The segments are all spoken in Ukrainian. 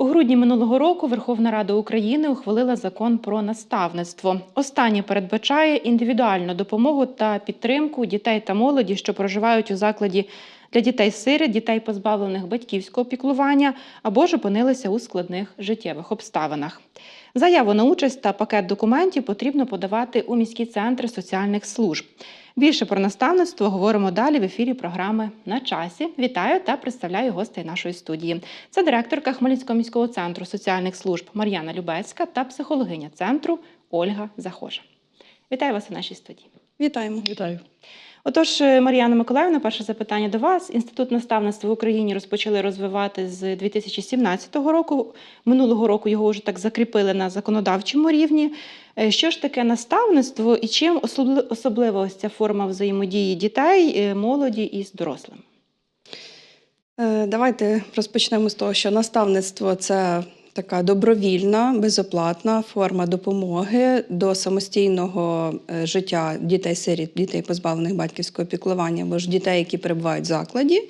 У грудні минулого року Верховна Рада України ухвалила закон про наставництво. Останнє передбачає індивідуальну допомогу та підтримку дітей та молоді, що проживають у закладі для дітей-сиріт, дітей, позбавлених батьківського піклування або ж опинилися у складних життєвих обставинах. Заяву на участь та пакет документів потрібно подавати у міські центри соціальних служб. Більше про наставництво говоримо далі в ефірі програми на часі. Вітаю та представляю гостей нашої студії. Це директорка Хмельницького міського центру соціальних служб Мар'яна Любецька та психологиня центру Ольга Захожа. Вітаю вас у нашій студії. Вітаємо. Вітаю. Отож, е, Мар'яна Миколаївна, перше запитання до вас. Інститут наставництва в Україні розпочали розвивати з 2017 року. Минулого року його вже так закріпили на законодавчому рівні. Е, Що ж таке наставництво і чим особлива ось ця форма взаємодії дітей, е, молоді із дорослим? Давайте розпочнемо з того, що наставництво це така добровільна, безоплатна форма допомоги до самостійного е, життя дітей-сиріт, дітей, позбавлених батьківського піклування, або ж дітей, які перебувають в закладі,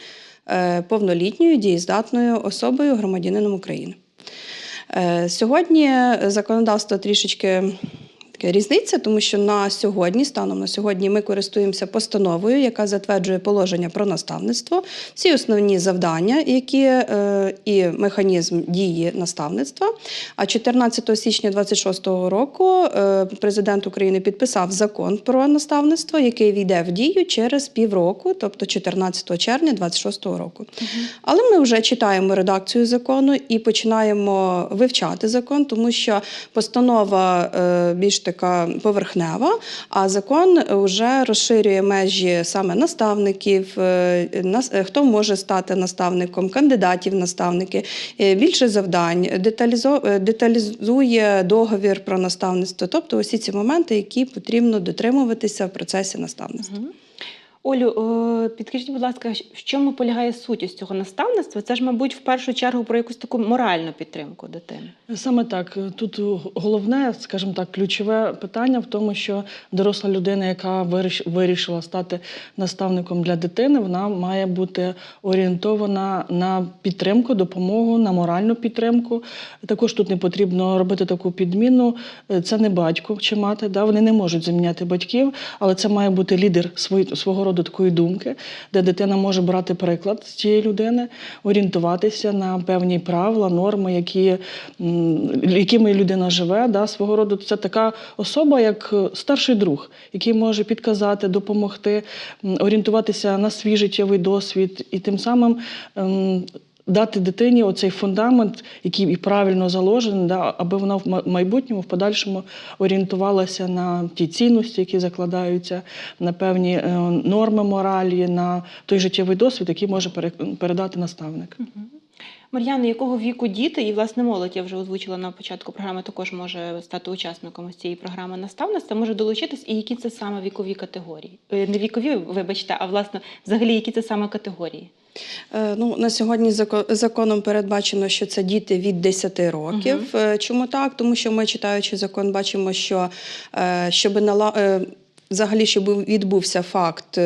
е, повнолітньою дієздатною особою громадянином України. Е, Сьогодні законодавство трішечки різниця, тому що на сьогодні, станом на сьогодні, ми користуємося постановою, яка затверджує положення про наставництво, всі основні завдання, які е, і механізм дії наставництва. А 14 січня 26 року е, президент України підписав закон про наставництво, який війде в дію через півроку, тобто 14 червня 26 року. Але ми вже читаємо редакцію закону і починаємо вивчати закон, тому що постанова е, більш така поверхнева, а закон вже розширює межі саме наставників, е, е, хто може стати наставником, кандидатів наставники, е, більше завдань, деталізує договір про наставництво, тобто усі ці моменти, які потрібно дотримуватися в процесі наставництва. Олю, е, підкажіть, будь ласка, в чому полягає суть ось цього наставництва? Це ж, мабуть, в першу чергу про якусь таку моральну підтримку дитини. Саме так. Тут головне, скажімо так, ключове питання в тому, що доросла людина, яка вирішила стати наставником для дитини, вона має бути орієнтована на підтримку, допомогу, на моральну підтримку. Також тут не потрібно робити таку підміну. Це не батько чи мати, да? вони не можуть заміняти батьків, але це має бути лідер свого роду такої думки, де дитина може брати приклад з цієї людини, орієнтуватися на певні правила, норми, які, якими людина живе. Да? Свого роду це така особа, як е, старший друг, який може підказати, допомогти, орієнтуватися на свій життєвий досвід і тим самим. Дати дитині оцей фундамент, який і правильно заложений, да, аби вона в ма- майбутньому, в подальшому орієнтувалася на ті цінності, які закладаються, на певні е, норми моралі, на той життєвий досвід, який може пере- передати наставник. Мар'яна, якого віку діти і власне молодь я вже озвучила на початку програми, також може стати учасником ось цієї програми наставництва, може долучитись, і які це саме вікові категорії? Е, Не вікові, вибачте, а власне, взагалі, які це саме категорії? Е, Ну, на сьогодні зако- законом передбачено, що це діти від 10 років. Е, Чому так? Тому що ми, читаючи закон, бачимо, що щоб нала... взагалі, щоб відбувся факт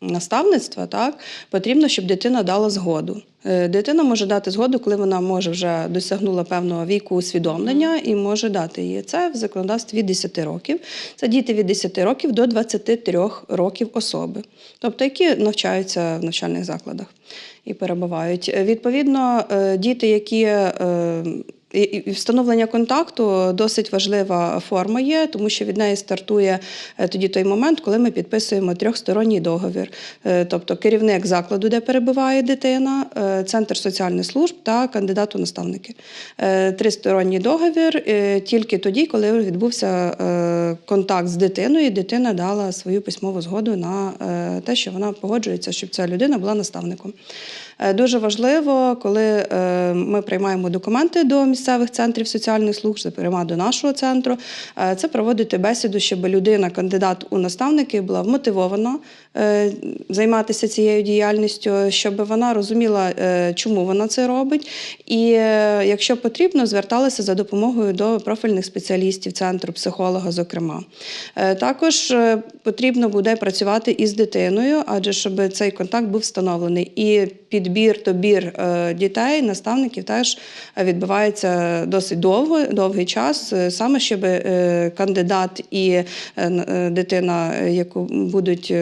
наставництва, так, потрібно, щоб дитина дала згоду. Е, Дитина може дати згоду, коли вона може вже досягнула певного віку усвідомлення і може дати її. Це в законодавстві від 10 років. Це діти від 10 років до 23 років особи, тобто які навчаються в навчальних закладах і перебувають. Е, Відповідно, е, діти, які встановлення контакту досить важлива форма є, тому що від неї стартує е, тоді той момент, коли ми підписуємо трьохсторонній договір. Е, Тобто керівник закладу, де перебуває дитина, е, центр соціальних служб та кандидат у наставники. Тристоронній договір тільки тоді, коли відбувся контакт з дитиною, і дитина дала свою письмову згоду на те, що вона погоджується, щоб ця людина була наставником. Е, Дуже важливо, коли е, ми приймаємо документи до місцевих центрів соціальних служб, зокрема до нашого центру, е, це проводити бесіду, щоб людина, кандидат у наставники, була вмотивована займатися цією діяльністю, щоб вона розуміла, чому вона це робить, і якщо потрібно, зверталася за допомогою до профільних спеціалістів центру, психолога, зокрема. Також потрібно буде працювати із дитиною, адже щоб цей контакт був встановлений. І підбір, добір е, дітей, наставників теж відбувається досить довго, довгий час, е, саме щоб е, кандидат і дитина, яку будуть,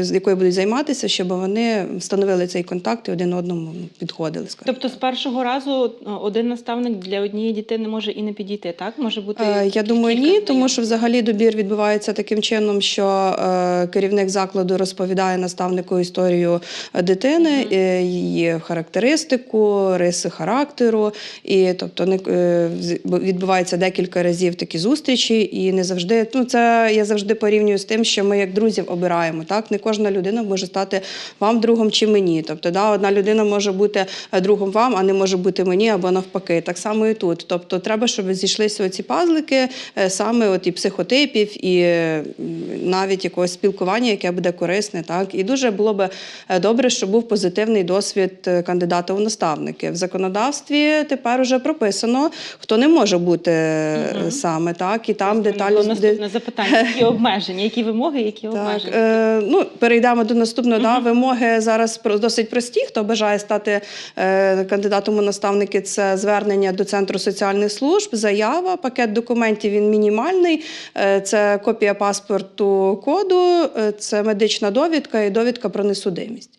з якою будуть займатися, щоб вони встановили цей контакт і один одному підходили. скажімо. Тобто з першого разу один наставник для однієї дитини може і не підійти, так? Може бути. Е, Я думаю, ні, тому знайомих. що взагалі добір відбувається таким чином, що е, керівник закладу розповідає наставнику історію е, дитини, е, її характеристику, риси характеру. І тобто не е, відбувається декілька разів такі зустрічі, і не завжди. Ну це я завжди порівнюю з тим, що ми як друзів обираємо. Так, не кожна людина може стати вам другом чи мені. Тобто, да, одна людина може бути е, другом вам, а не може бути мені або навпаки. Так само і тут. Тобто, треба, щоб зійшлися оці пазлики е, саме от і психотипів, і е, навіть якогось спілкування, яке буде корисне. Так і дуже було би добре, щоб був позитивний досвід кандидата у наставники. В законодавстві тепер уже прописано, хто не може бути Мгм. саме так, і там деталі наступне запитання. Які обмеження, які вимоги, які так, обмеження? е, ну, перейдемо до наступного. Да, вимоги зараз досить прості. Хто бажає стати е, кандидатом у наставники, це звернення до центру соціальних служб, заява, пакет документів він мінімальний. Е, це копія паспорту коду, е, це медична довідка і довідка про несудимість.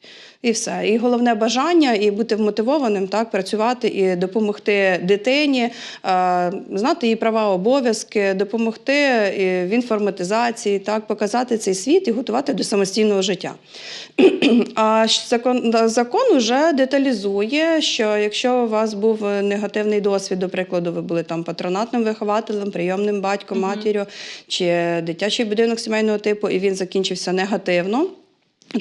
І все. І головне бажання, і бути вмотивованим, так, працювати і допомогти дитині, е, знати її права, обов'язки, допомогти і в інформатизації, так, показати цей світ і готувати до самостійного життя. А закон, закон вже деталізує, що якщо у вас був негативний досвід, до прикладу, ви були там патронатним вихователем, прийомним батьком, матір'ю, чи дитячий будинок сімейного типу, і він закінчився негативно.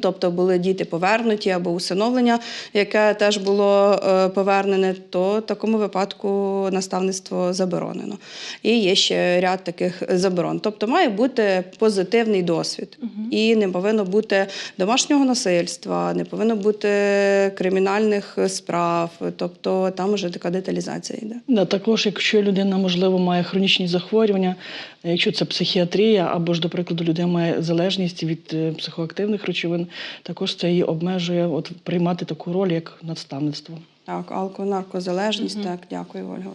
Тобто були діти повернуті або усиновлення, яке теж було е, повернене, то в такому випадку наставництво заборонено. І є ще ряд таких заборон. Тобто має бути позитивний досвід. І не повинно бути домашнього насильства, не повинно бути кримінальних справ. Тобто там вже така деталізація йде. Да, також, якщо людина, можливо, має хронічні захворювання, якщо це психіатрія, або ж, до прикладу, людина має залежність від е, психоактивних речовин, також це її обмежує от, приймати таку роль, як наставництво. Так, алко-наркозалежність. Так, дякую, Ольга.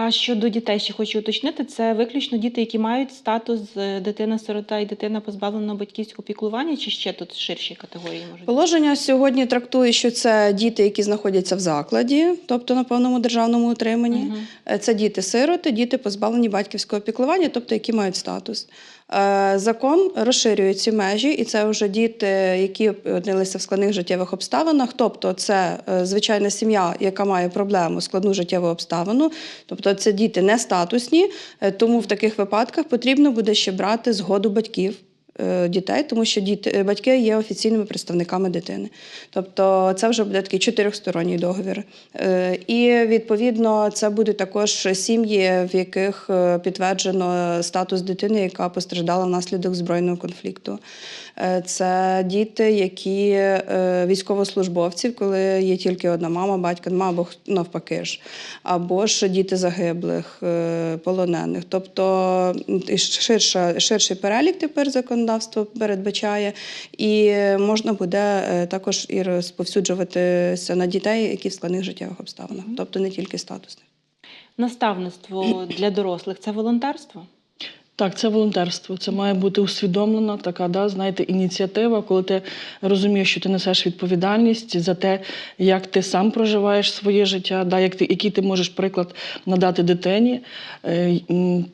А щодо дітей, ще хочу уточнити, це виключно діти, які мають статус е, дитина-сирота і дитина позбавлена батьківського піклування, чи ще тут ширші категорії можуть? Положення сьогодні трактує, що це діти, які знаходяться в закладі, тобто на повному державному утриманні. Е, Це діти-сироти, діти позбавлені батьківського піклування, тобто які мають статус. Е, Закон розширює ці межі, і це вже діти, які опинилися в складних життєвих обставинах. Тобто, це е, звичайна сім'я, яка має проблему, складну життєву обставину. Тобто, це діти не статусні, е, тому в таких випадках потрібно буде ще брати згоду батьків дітей, тому що діти, е, батьки є офіційними представниками дитини. Тобто це вже буде такий чотирьохсторонній договір. Е, І відповідно це будуть також сім'ї, в яких е, підтверджено статус дитини, яка постраждала внаслідок збройного конфлікту. Е, Це діти, які е, військовослужбовців, коли є тільки одна мама, батько, нема, або навпаки ж, або ж діти загиблих, е, полонених. Тобто ширша, ширший перелік тепер законодавство передбачає, і можна буде е, також і розповсюджуватися на дітей, які в складних життєвих обставинах, тобто не тільки статусних. Наставництво для дорослих це волонтерство? Так, це волонтерство. Це має бути усвідомлена така, да, знаєте, ініціатива, коли ти розумієш, що ти несеш відповідальність за те, як ти сам проживаєш своє життя, да, як ти, який ти можеш приклад надати дитині, е,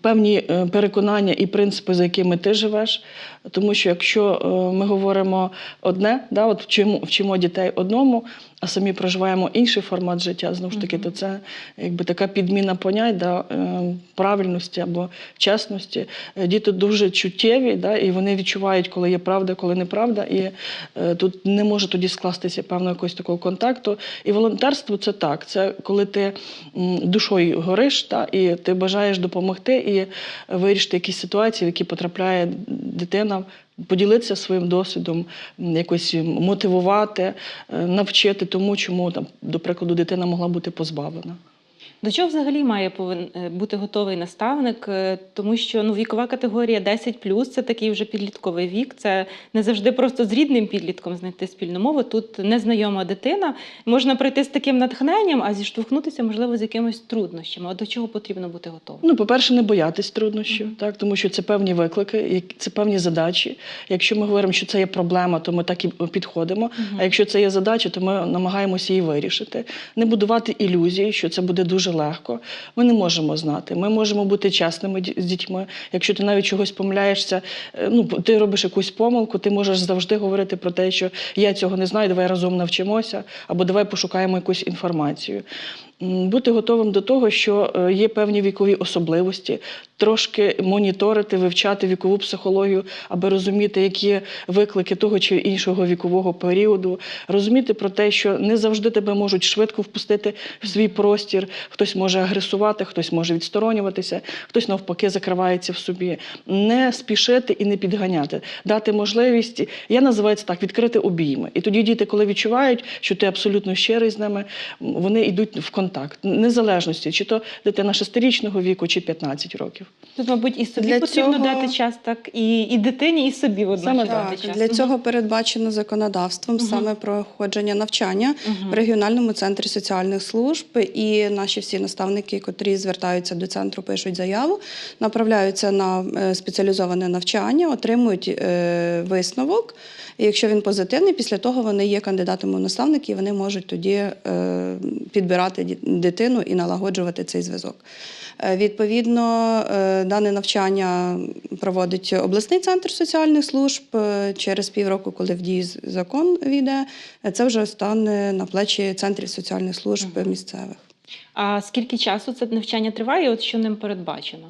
певні е, переконання і принципи, за якими ти живеш, Тому що якщо е, ми говоримо одне, да, от вчимо, вчимо дітей одному, а самі проживаємо інший формат життя, знову ж таки, то це якби така підміна понять да, е, правильності або чесності. Е, Діти дуже чуттєві, да, і вони відчувають, коли є правда, коли неправда. І тут не може тоді скластися певного якогось такого контакту. І волонтерство це так. Це коли ти душою гориш, та, і ти бажаєш допомогти і вирішити якісь ситуації, в які потрапляє дитина. Поділитися своїм досвідом, якось мотивувати, е, навчити тому, чому там, до прикладу, дитина могла бути позбавлена. До чого взагалі має е, бути готовий наставник? Е, Тому що ну, вікова категорія 10 це такий вже підлітковий вік. Це не завжди просто з рідним підлітком знайти спільну мову. Тут незнайома дитина. Можна прийти з таким натхненням, а зіштовхнутися, можливо, з якимись труднощами. А до чого потрібно бути готовим? Ну, по-перше, не боятись труднощів, так, тому що це певні виклики, це певні задачі. Якщо ми говоримо, що це є проблема, то ми так і підходимо. А якщо це є задача, то ми намагаємося її вирішити. Не будувати ілюзії, що це буде дуже легко. Ми не можемо знати. Ми можемо бути чесними з дітьми. Якщо ти навіть чогось помиляєшся, е, ну ти робиш якусь помилку, ти можеш завжди говорити про те, що я цього не знаю, давай разом навчимося, або давай пошукаємо якусь інформацію. Бути готовим до того, що е, є певні вікові особливості, трошки моніторити, вивчати вікову психологію, аби розуміти, які виклики того чи іншого вікового періоду, розуміти про те, що не завжди тебе можуть швидко впустити в свій простір. Хтось може агресувати, хтось може відсторонюватися, хтось навпаки закривається в собі. Не спішити і не підганяти, дати можливість. Я називаю це так: відкрити обійми. І тоді діти, коли відчувають, що ти абсолютно щирий з ними, вони йдуть в контакт, незалежності, чи то дитина шестирічного віку, чи 15 років. Тут, мабуть, і собі Для потрібно цього- дати час, так і, і дитині, і собі водночас Саме дати Так, час. для цього передбачено законодавством Мгм. саме проходження навчання Мгм. в регіональному центрі соціальних служб. І наші всі наставники, котрі звертаються до центру, пишуть заяву, направляються на е, спеціалізоване навчання, отримують е, висновок. І якщо він позитивний, після того вони є кандидатами у наставники, і вони можуть тоді е, підбирати ді- дитину і налагоджувати цей зв'язок. Е, Відповідно, е, дане навчання проводить обласний центр соціальних служб. Е, Через півроку, коли в дії закон війде, це вже стане на плечі центрів соціальних служб місцевих. А скільки часу це навчання триває? От що ним передбачено?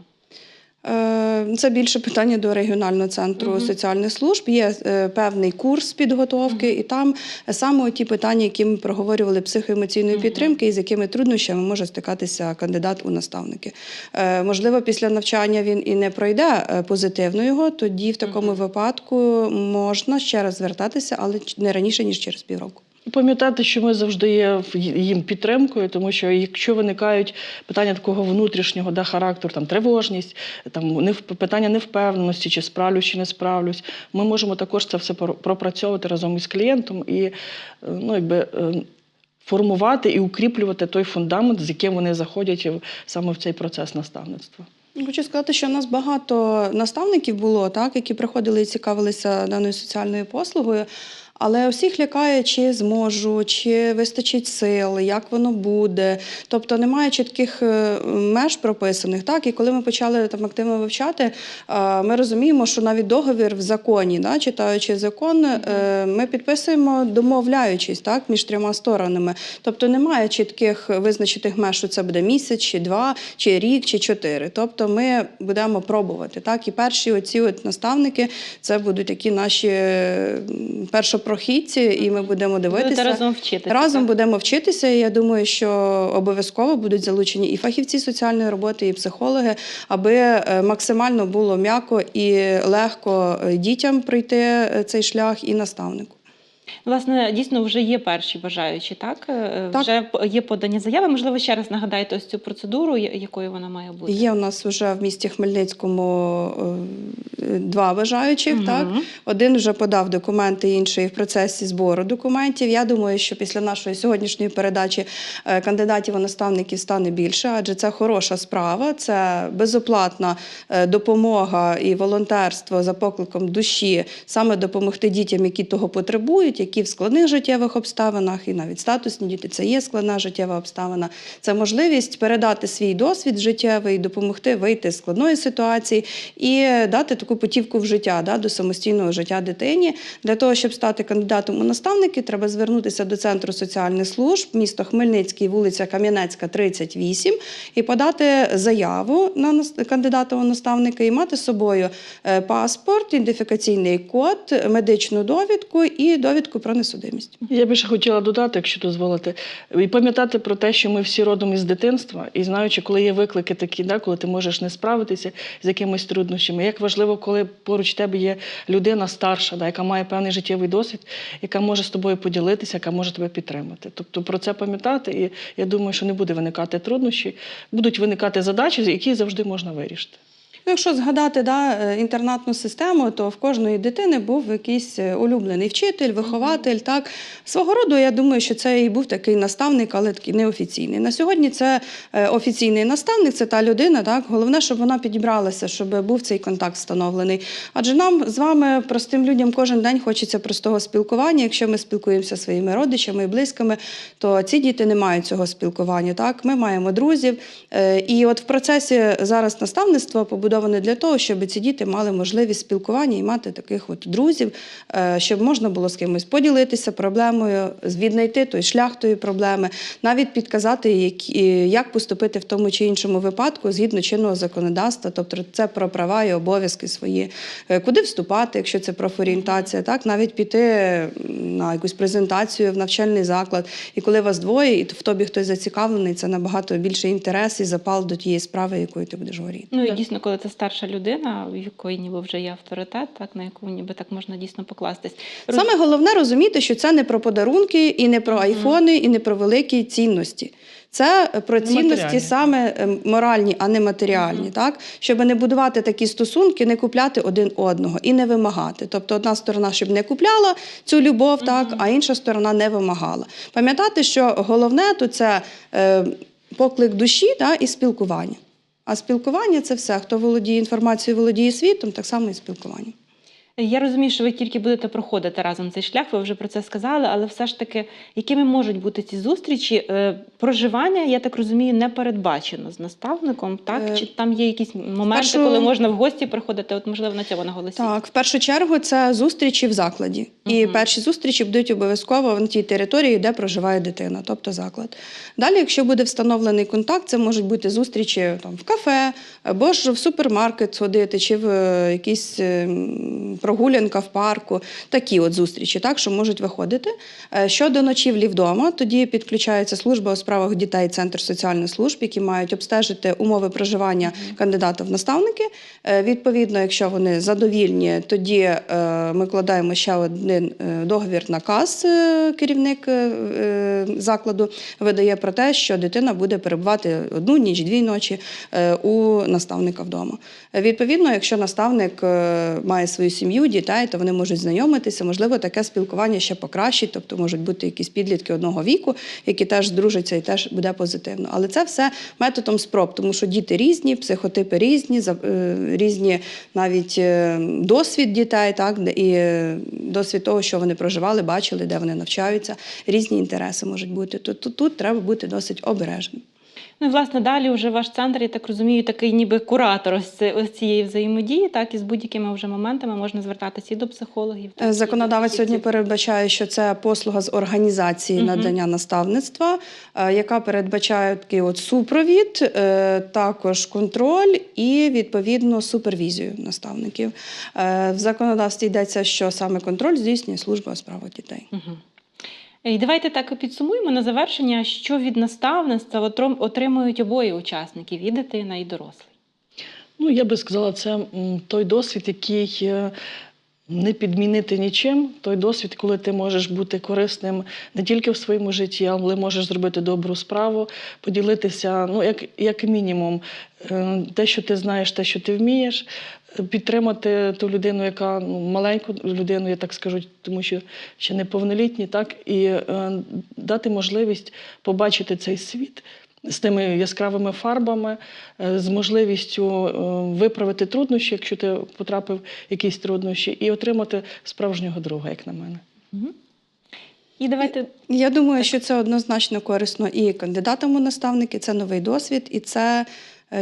Е, Це більше питання до регіонального центру Мгм. соціальних служб. Є е, певний курс підготовки, і там саме ті питання, які ми проговорювали психоемоційної Мгм. підтримки, і з якими труднощами може стикатися кандидат у наставники. Е, Можливо, після навчання він і не пройде позитивно його. Тоді в такому Мгм. випадку можна ще раз звертатися, але не раніше ніж через півроку. Пам'ятати, що ми завжди є їм підтримкою, тому що якщо виникають питання такого внутрішнього да, характеру, там тривожність, там нев- питання невпевненості, чи справлюсь, чи не справлюсь, ми можемо також це все пропрацьовувати разом із клієнтом і е, ну, якби, е, формувати і укріплювати той фундамент, з яким вони заходять саме в цей процес наставництва. Хочу сказати, що у нас багато наставників було, так, які приходили і цікавилися даною соціальною послугою. Але усіх лякає, чи зможу, чи вистачить сил, як воно буде. Тобто немає чітких е, меж прописаних. Так? І коли ми почали там активно вивчати, е, ми розуміємо, що навіть договір в законі, да, читаючи закон, е, ми підписуємо, домовляючись так, між трьома сторонами. Тобто немає чітких визначених меж, що це буде місяць, чи два, чи рік, чи чотири. Тобто ми будемо пробувати. Так? І перші оці от наставники це будуть такі наші м, першопрохідці, і ми будемо дивитися. Будете разом вчитися. Разом так? будемо вчитися. і Я думаю, що обов'язково будуть залучені і фахівці соціальної роботи, і психологи, аби е, максимально було м'яко і легко е, дітям пройти е, цей шлях і наставнику. Власне, дійсно вже є перші бажаючі, так? Е, Так. Вже є подані заяви. Можливо, ще раз нагадаєте ось цю процедуру, якою вона має бути. Є у нас вже в місті Хмельницькому е, два бажаючих. Мгм. Так один вже подав документи, інший в процесі збору документів. Я думаю, що після нашої сьогоднішньої передачі е, кандидатів у наставників стане більше, адже це хороша справа, це безоплатна допомога і волонтерство за покликом душі, саме допомогти дітям, які того потребують, які в складних життєвих обставинах, і навіть статусні діти це є складна життєва обставина. Це можливість передати свій досвід життєвий, допомогти вийти з складної ситуації і дати таку путівку в життя да, до самостійного життя дитині. Для того, щоб стати кандидатом у наставники, треба звернутися до центру соціальних служб, місто Хмельницький, вулиця Кам'янецька, 38, і подати заяву на кандидата у наставника і мати з собою е, паспорт, ідентифікаційний код, медичну довідку і довідку про несудимість. Я ще хотіла додати, якщо дозволите, і пам'ятати про те, що ми всі родом із дитинства, і знаючи, коли є виклики такі, да, коли ти можеш не справитися з якимись труднощами, як важливо, коли поруч тебе є людина старша, да, яка має певний життєвий досвід, яка може з тобою поділитися, яка може тебе підтримати. Тобто про це пам'ятати, і я думаю, що не буде виникати труднощі, будуть виникати задачі, які завжди можна вирішити. Ну, Якщо згадати да, е, інтернатну систему, то в кожної дитини був якийсь е, улюблений вчитель, вихователь. Так. Свого роду, я думаю, що це і був такий наставник, але такий неофіційний. На сьогодні це е, офіційний наставник, це та людина. Так. Головне, щоб вона підібралася, щоб був цей контакт встановлений. Адже нам з вами, простим людям, кожен день хочеться простого спілкування. Якщо ми спілкуємося зі своїми родичами і близькими, то ці діти не мають цього спілкування. Так, ми маємо друзів. І от в процесі зараз наставництва побудоване для того, щоб ці діти мали можливість спілкування і мати таких от друзів, е, щоб можна було з кимось поділитися проблемою, віднайти той шлях тої проблеми, навіть підказати, як поступити в тому чи іншому випадку згідно чинного законодавства, тобто це про права і обов'язки свої, Е, куди вступати, якщо це профорієнтація, так навіть піти на якусь презентацію в навчальний заклад. І коли вас двоє, і в тобі хтось зацікавлений, це набагато більше інтерес і запал до тієї справи, якою ти будеш горіти. Ну і дійсно, коли це старша людина, в якої ніби вже є авторитет, так на яку ніби так можна дійсно покластись. Роз- Саме головне розуміти, що це не про подарунки, і не про айфони, і не про великі цінності. Це про цінності саме е, моральні, а не матеріальні, Мгм. так щоб не будувати такі стосунки, не купляти один одного і не вимагати. Тобто, одна сторона, щоб не купляла цю любов, так а інша сторона не вимагала. Пам'ятати, що головне тут це е, поклик душі та, і спілкування. А спілкування це все. Хто володіє інформацією, володіє світом, так само і спілкування. Я розумію, що ви тільки будете проходити разом цей шлях, ви вже про це сказали, але все ж таки, якими можуть бути ці зустрічі? Е, Проживання, я так розумію, не передбачено з наставником, так? Е, Чи там є якісь моменти, першу- коли можна в гості приходити? От, можливо, на цьому наголосіть. Так, в першу чергу це зустрічі в закладі. І Мгм. перші зустрічі будуть обов'язково на тій території, де проживає дитина, тобто заклад. Далі, якщо буде встановлений контакт, це можуть бути зустрічі там, в кафе, або ж в супермаркет сходити, чи в е, якісь е, м, прогулянка в парку. Такі от зустрічі, так, що можуть виходити. Е, Щодо ночівлі вдома, тоді підключається служба у справах дітей, центр соціальних служб, які мають обстежити умови проживання кандидата в наставники. Е, Відповідно, якщо вони задовільні, тоді е, ми кладаємо ще один договір наказ. Керівник закладу видає про те, що дитина буде перебувати одну ніч, дві ночі у наставника вдома. Відповідно, якщо наставник має свою сім'ю, дітей, то вони можуть знайомитися. Можливо, таке спілкування ще покращить, тобто можуть бути якісь підлітки одного віку, які теж здружаться і теж буде позитивно. Але це все методом спроб, тому що діти різні, психотипи різні, е, різні навіть е, досвід дітей, так і е, досвід того, що вони проживали, бачили, де вони навчаються. Різні інтереси можуть бути. Тут, тут, тут треба бути досить обережним. Ну і власне далі вже ваш центр, я так розумію, такий ніби куратор ось ось цієї взаємодії, так і з будь-якими вже моментами можна звертатися і до психологів. так, і Е, до Законодавець сьогодні передбачає, що це послуга з організації Мгм. надання наставництва, е, яка передбачає такий от супровід, е, також контроль і відповідно супервізію наставників. В законодавстві йдеться, що саме контроль здійснює служба у справах дітей. Мгм. І давайте так підсумуємо на завершення, що від наставництва отримують обоє учасників і дитина, і дорослий. Ну, я би сказала, це той досвід, який е, не підмінити нічим. Той досвід, коли ти можеш бути корисним не тільки в своєму житті, але можеш зробити добру справу, поділитися, ну, як, як мінімум, е, те, що ти знаєш, те, що ти вмієш, е, підтримати ту людину, яка ну, маленьку людину, я так скажу, тому що ще неповнолітні, так, і е, дати можливість побачити цей світ з тими яскравими фарбами, е, з можливістю е, виправити труднощі, якщо ти потрапив в якісь труднощі, і отримати справжнього друга, як на мене. І давайте Я думаю, що це однозначно корисно і кандидатам у наставники, це новий досвід, і це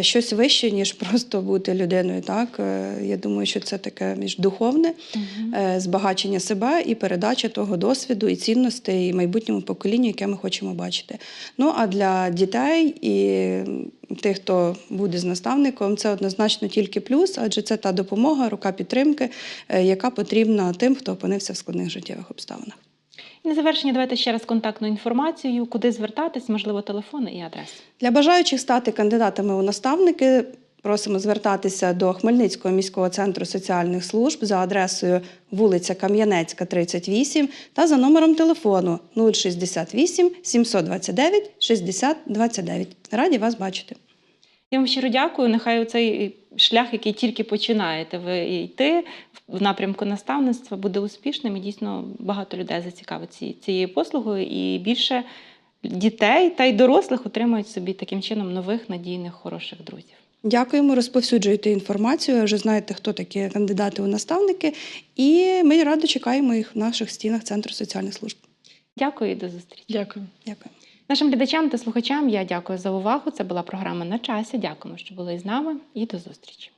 щось вище, ніж просто бути людиною. Так? Е, Я думаю, що це таке між духовне е, збагачення себе і передача того досвіду і цінностей і майбутньому поколінню, яке ми хочемо бачити. Ну а для дітей і тих, хто буде з наставником, це однозначно тільки плюс, адже це та допомога, рука підтримки, е, яка потрібна тим, хто опинився в складних життєвих обставинах. І на завершення давайте ще раз контактну інформацію, куди звертатись, можливо, телефони і адреси. Для бажаючих стати кандидатами у наставники просимо звертатися до Хмельницького міського центру соціальних служб за адресою вулиця Кам'янецька, 38 та за номером телефону 068 729 60 29. Раді вас бачити. Я вам щиро дякую. Нехай цей шлях, який тільки починаєте ви йти в напрямку наставництва, буде успішним і дійсно багато людей зацікавить цією послугою, і більше дітей та й дорослих отримають собі таким чином нових надійних хороших друзів. Дякуємо, розповсюджуйте інформацію. Вже знаєте, хто такі кандидати у наставники, і ми радо чекаємо їх в наших стінах Центру соціальних служб. Дякую і до зустрічі. Дякую. Дякую. Нашим глядачам та слухачам я дякую за увагу. Це була програма на часі. Дякуємо, що були з нами, і до зустрічі.